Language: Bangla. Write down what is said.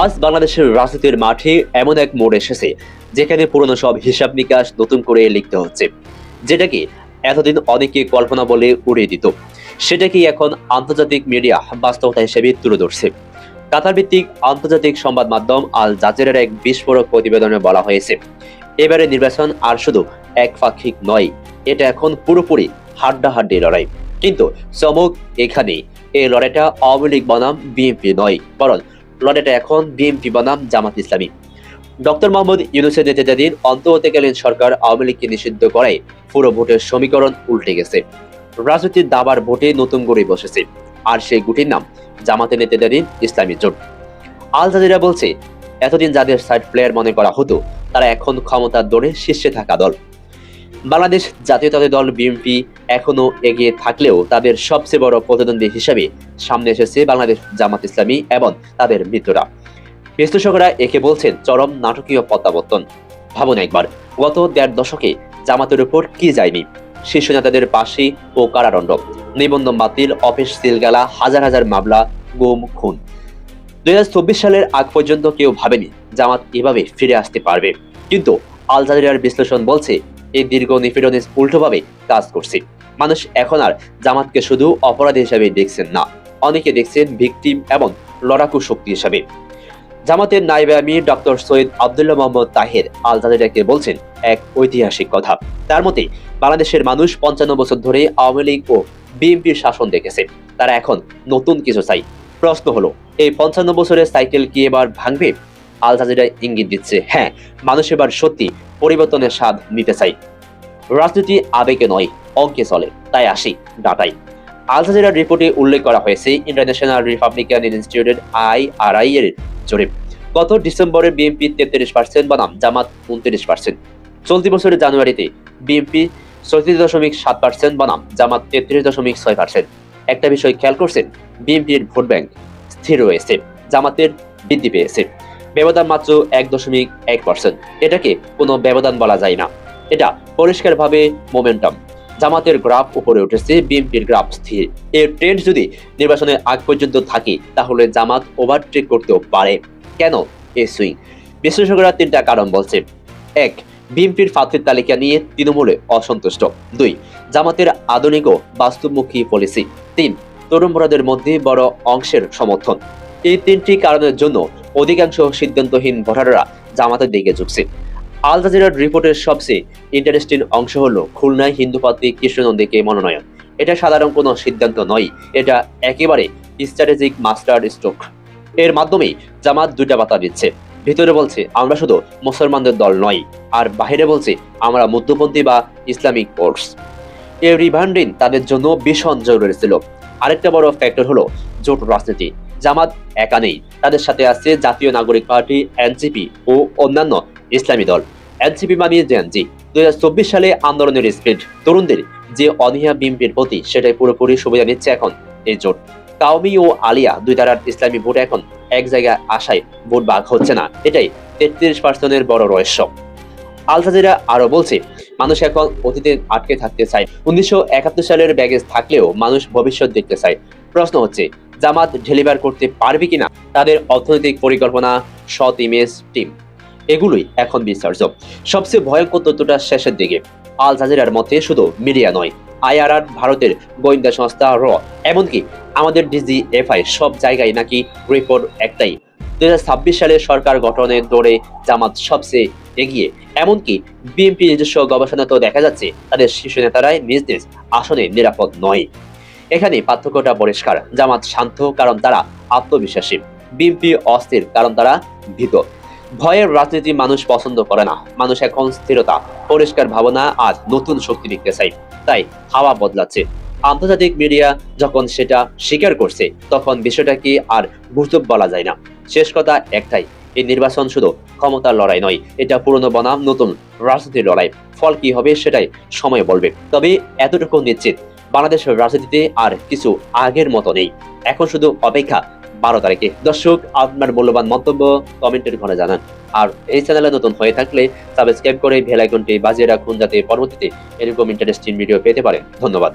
আজ বাংলাদেশের রাজনীতির মাঠে এমন এক মোড় এসেছে, যেখানে পুরনো সব হিসাব নিকাশ নতুন করে লিখতে হচ্ছে। যেটাকে এতদিন অনেকে কল্পনা বলে উড়িয়ে দিত। সেটাকে এখন আন্তর্জাতিক মিডিয়া বাস্তবতা হিসেবে তুলে ধরছে। কাতার ভিত্তিক আন্তর্জাতিক সংবাদ মাধ্যম আল জাজিরার এক বিস্ফোরক প্রতিবেদনে বলা হয়েছে এবারে নির্বাচন আর শুধু একপাক্ষিক নয়, এটা এখন পুরোপুরি হাড্ডাহাড্ডি লড়াই। কিন্তু চমক এখানে এই লড়াইটা আওয়ামী লীগ বনাম বিএনপি নয়, বরং লড়াইটা এখন বিএনপি বনাম জামাত ইসলামী। ডক্টর মোহাম্মদ ইউনুসের নেতৃত্বাধীন অন্তর্বর্তীকালীন সরকার আওয়ামী লীগকে নিষিদ্ধ করায় পুরো ভোটের সমীকরণ উল্টে গেছে। রাজনীতির দাবার ভোটে নতুন গড়ে বসেছে, আর সেই গুটির নাম জামাতের নেতৃত্বাধীন ইসলামী জোট। আল জাজিরা বলছে, এতদিন যাদের সাইড প্লেয়ার মনে করা হতো, তারা এখন ক্ষমতার দৌড়ে শীর্ষে থাকা দল। বাংলাদেশ জাতীয়তাবাদী দল বিএনপি এখনও এগিয়ে থাকলেও তাদের সবচেয়ে বড় প্রতিদ্বন্দ্বী হিসেবে সামনে এসেছে বাংলাদেশ জামাত ইসলামী এবং তাদের মিত্ররা। বিশ্লেষকরা একে বলছেন চরম নাটকীয় প্রত্যাবর্তন। ভাবুন একবার, গত দেড় দশকে জামাতের উপর কি যায়নি? শীর্ষ নেতাদের পাশে ও কারাদণ্ড। নিবন্ধন বাতিল, অফিস সিলগালা, হাজার হাজার মামলা, গুম, খুন। দুই হাজার চব্বিশ সালের আগ পর্যন্ত কেউ ভাবেনি জামাত এভাবে ফিরে আসতে পারবে। কিন্তু আল জাজিরার বিশ্লেষণ বলছে এই দীর্ঘ নিপীড়নের উল্টোভাবে কাজ করছে। মানুষ এখন আর জামাতকে শুধু অপরাধী হিসাবে দেখছেন না, অনেকে দেখছেন ভিকটিম এবং লড়াকু শক্তি হিসাবে। জামাতের নাইবে আমির ডক্টর সৈয়দ আবদুল্লাহ মোহাম্মদ তাহের আল জাজিরাকে বলছেন, এক ঐতিহাসিক কথা। তার মতে, বাংলাদেশের মানুষ পঞ্চান্ন বছর ধরে আওয়ামী লীগ ও বিএনপির শাসন দেখেছে। তারা এখন নতুন কিছু চাই প্রশ্ন হলো, এই পঞ্চান্ন বছরের সাইকেল কি এবার ভাঙবে? আল জাজিরা ইঙ্গিত দিচ্ছে হ্যাঁ মানুষ এবার সত্যি পরিবর্তনের স্বাদ নিতে চাই। রাজনীতি আবেগে নয় অঙ্কে চলে, তাই আসি ডাটাই আল জাজিরার রিপোর্টে উল্লেখ করা হয়েছে, ইন্টারন্যাশনাল রিপাবলিকান ইনস্টিটিউটের আই আর আই এর জরিপ। গত ডিসেম্বরে বিএনপি তেত্রিশ পার্সেন্ট বনাম জামাত উনত্রিশ পার্সেন্ট। চলতি বছরের জানুয়ারিতে বিএনপি চৌত্রিশ দশমিক সাত পার্সেন্ট বনাম জামাত তেত্রিশ দশমিক ছয় পার্সেন্ট। একটা বিষয় খেয়াল করছেন, বিএনপির ভোট ব্যাংক স্থির রয়েছে, জামাতের বৃদ্ধি পেয়েছে। ব্যবধান মাত্র এক দশমিক এক পার্সেন্ট। এটাকে কোনো ব্যবধান বলা যায় না। এটা পরিষ্কারভাবে মোমেন্টাম জামাতের গ্রাফ উপরে উঠেছে, বিএনপির গ্রাফ স্থির। এর ট্রেন্ড যদি নির্বাচনের আগ পর্যন্ত থাকে, তাহলে জামাত ওভারটেক করতেও পারে। কেন? এই সুইং বিশ্লেষকরা তিনটা কারণ বলছে। এক, বিএনপির প্রার্থীর তালিকা নিয়ে তৃণমূলে অসন্তুষ্ট। দুই, জামাতের আধুনিক ও বাস্তবমুখী পলিসি তিন তরুণবরাদের মধ্যে বড় অংশের সমর্থন। এই তিনটি কারণের জন্য অধিকাংশ সিদ্ধান্তহীন ভোটাররা জামাতের দিকে ঝুঁকছে। আল জাজিরার রিপোর্টের সবচেয়ে ইন্টারেস্টিং অংশ হলো খুলনায় হিন্দুপাতি কৃষ্ণনন্দীকে মনোনয়ন। এটা সাধারণ কোনো সিদ্ধান্ত নয়, এটা একেবারে স্ট্র্যাটেজিক মাস্টার স্ট্রোক এর মাধ্যমেই জামাত দুইটা বাতা দিচ্ছে। ভিতরে বলছে, আমরা শুধু মুসলমানদের দল নয়, আর বাহিরে বলছে, আমরা মধ্যপন্থী বা ইসলামিক ফোর্স এই রিভান্ডিং তাদের জন্য ভীষণ জরুরি ছিল। আরেকটা বড় ফ্যাক্টর হলো জোট রাজনীতি। জামাত একা নেই। তাদের সাথে আছে জাতীয় নাগরিক পার্টি, এনসিপি ও অন্যান্য ইসলামী দল। এনসিপি মানিয়ে জেএনজি দুই সালে আন্দোলনের স্পিড। তরুণদের যে অনীহা বিএনপির প্রতি সেটাই পুরোপুরি সুবিধা নিচ্ছে এখন এই জোট। কাউমি ও আলিয়া দুই তারার ইসলামী ভোট এখন এক জায়গায় আসায় ভোট ভাগ হচ্ছে না। এটাই তেত্রিশ পার্সেন্টের বড় রহস্য। আল জাজিরা আরও বলছে, মানুষ এখন অতীতে আটকে থাকতে চায়। উনিশশো একাত্তর সালের ব্যাগেজ থাকলেও মানুষ ভবিষ্যৎ দেখতে চায়। প্রশ্ন হচ্ছে জামাত ডেলিভার করতে পারবে কিনা তাদের অর্থনৈতিক পরিকল্পনা সৎ ইমেজ টিম। এগুলোই এখন বিচার্য সবচেয়ে ভয়ঙ্কর তথ্যটা শেষের দিকে। আল জাজিরার মতে শুধু মিডিয়া নয়, আইআরআর ভারতের গোয়েন্দা সংস্থা র, এমনকি আমাদের ডিজিএফআই সব জায়গায় নাকি রিপোর্ট একটাই। দুই সালে সরকার গঠনের দৌড়ে জামাত সবচেয়ে এগিয়ে। এমনকি বিএনপি নিজস্ব গবেষণাতেও দেখা যাচ্ছে, তাদের শীর্ষ নেতারাই নিজ নিজ আসনে নিরাপদ নয়। এখানে পার্থক্যটা পরিষ্কার। জামাত শান্ত, কারণ তারা আত্মবিশ্বাসী। বিএনপি অস্থির, কারণ তারা ভীত। ভয়ের রাজনীতি মানুষ পছন্দ করে না। মানুষ এখন স্থিরতা, পরিষ্কার ভাবনা আজ নতুন শক্তি দেখতে চাই তাই হাওয়া বদলাচ্ছে। আন্তর্জাতিক মিডিয়া যখন সেটা স্বীকার করছে, তখন বিষয়টা কি আর গুজব বলা যায় না। শেষ কথা একটাই, এই নির্বাচন শুধু ক্ষমতার লড়াই নয়, এটা পুরনো বনাম, নতুন রাজনীতির লড়াই। ফল কি হবে সেটাই সময় বলবে। তবে এতটুকু নিশ্চিত বাংলাদেশের রাজনীতিতে আর কিছু আগের মতো নেই। এখন শুধু অপেক্ষা বারো তারিখে। দর্শক, আপনার মূল্যবান মন্তব্য কমেন্টের ঘরে জানান। আর এই চ্যানেলে নতুন হয়ে থাকলে সাবস্ক্রাইব করে ভেলাইকনটি বাজিয়ে রাখুন যাতে পরবর্তীতে এরকম ইন্টারেস্টিং ভিডিও পেতে পারে ধন্যবাদ।